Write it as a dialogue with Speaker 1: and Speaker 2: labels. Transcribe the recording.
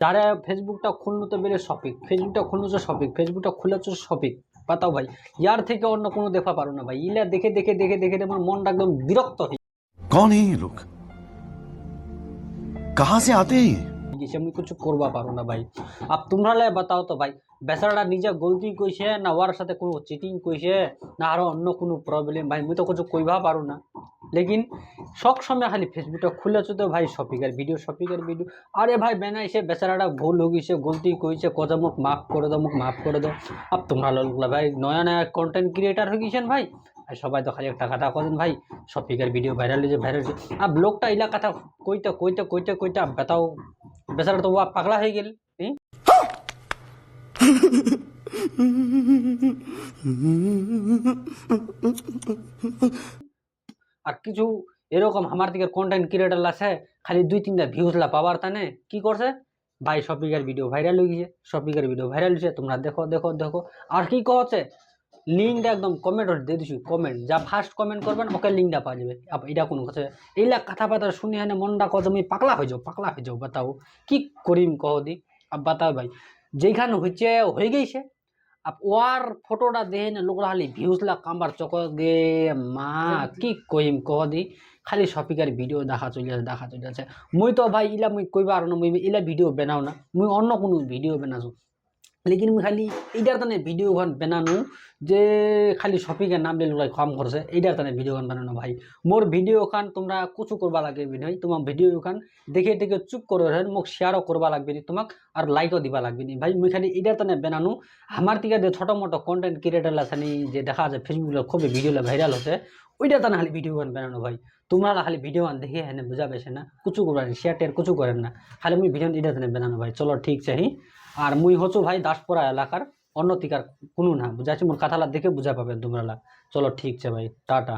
Speaker 1: যারা ফেসবুকটা খুলনু তো বেড়ে শপিং ফেসবুকটা খুলনু তো শপিং ফেসবুকটা খুলে তো শপিং পাতাও ভাই ইয়ার থেকে অন্য কোনো দেখা পারো না ভাই। ইলা দেখে দেখে দেখে দেখে আমার মনটা একদম বিরক্ত হয়ে
Speaker 2: কন এই লোক? কাহা সে
Speaker 1: আতে আমি কিছু করবা পারো না ভাই। আপ তোমরা লাই বাতাও তো ভাই। বেচারাটা নিজে গলতি কইছে না ওর সাথে কোনো চিটিং কইছে না আরও অন্য কোনো প্রবলেম ভাই মুই তো কিছু কইবা পারো না। লেকিন সব সময় খালি ফেসবুকটা খুলেছো তো ভাই শপিংয়ের ভিডিও শপিংয়ের ভিডিও আরে ভাই, বেনাইছে, বেচারাটা ভুল হয়ে গেছে গলতি কইছে কত মুখ মাফ করে দাও, মুখ মাফ করে দাও। আর তোমরা লোকলা ভাই, নয়া নয়া কন্টেন্ট ক্রিয়েটার হয়ে গেছেন ভাই। আর সবাই তো খালি কথা করেন ভাই শপিংয়ের ভিডিও ভাইরাল হয়েছে ভাইরাল হয়েছে আর ব্লগটা ইলা কইতে কইতে কইতে কইতে বেতাও বেচারা তো ওয়া পাগলা হয়ে গেল হুম? আর কিছু এরকম আমার দিকে কন্টেন্ট ক্রিয়েটার আছে, খালি দুই তিনটা ভিউজ লা পাবার তানে কি করছে? ভাই শপিংয়ের ভিডিও ভাইরাল হয়ে গেছে শপিংয়ের ভিডিও ভাইরাল হয়েছে, তোমরা দেখো দেখো দেখো। আর কি কহছে লিঙ্কটা একদম কমেন্ট দিয়ে দিছি কমেন্ট যা ফার্স্ট কমেন্ট করবেন ওকে লিঙ্কটা পাওয়া যাবে। এটা কোনো কথা এইলা কথা বার্তা শুনে হানে মনটা কত আমি পাগলা হয়ে যাও, পাগলা হয়ে যাও, বাতাও। কি করিম কহ দি? আর বাতাও ভাই। যেখানে হচ্ছে হয়ে গেছে আপ ওয়ার ফটোটা দেখে না লোকরা খালি ভিউজ লা কামবার চক গে মা কি কইম কহ দি খালি শপিংয়ের ভিডিও দেখা চলে আছে দেখা চলে আছে মুই তো ভাই ইলা মুই কইবার না মুই ইলা ভিডিও বানাও না মুই অন্য কোনো ভিডিও বানাছো লেকিন খালি এইটার তানে ভিডিও গান বানানো যে খালি শপিংয়ের নাম দিয়ে লোক কাম করছে এইটার তানে ভিডিও গান বানানো ভাই। মোর ভিডিও খান তোমরা কুচু করবা লাগবে ভাই তোমার ভিডিও খান দেখে দেখে চুপ করে মোক শেয়ারও করবা লাগবে নি, তোমাক আর লাইকও দিবা লাগবে নি। ভাই, মুই খালি এইটার তানে বানানো। আমার থেকে যে ছোটো মোটো কন্টেন্ট ক্রিয়েটার আছে নি যে দেখা যায় ফেসবুকে খুবই ভিডিও ভাইরাল হচ্ছে ওইটা তানে খালি ভিডিও গান বানানো ভাই। তোমরা খালি ভিডিও দেখে হেনে বুঝা পেছে না, কুচু করবা শেয়ার টেয়ার কুচু করেন না। খালি মুই ভিডিও এটা তানে বানানো ভাই। চলো, ঠিক চাহি আর মুই হচ্ছু ভাই দাসপুরা এলাকার অন্যতিকার কোনো না বুঝাচ্ছি মোর কথালা দেখে বুঝা পাবেন তোমরা চলো, ঠিক আছে ভাই, টাটা।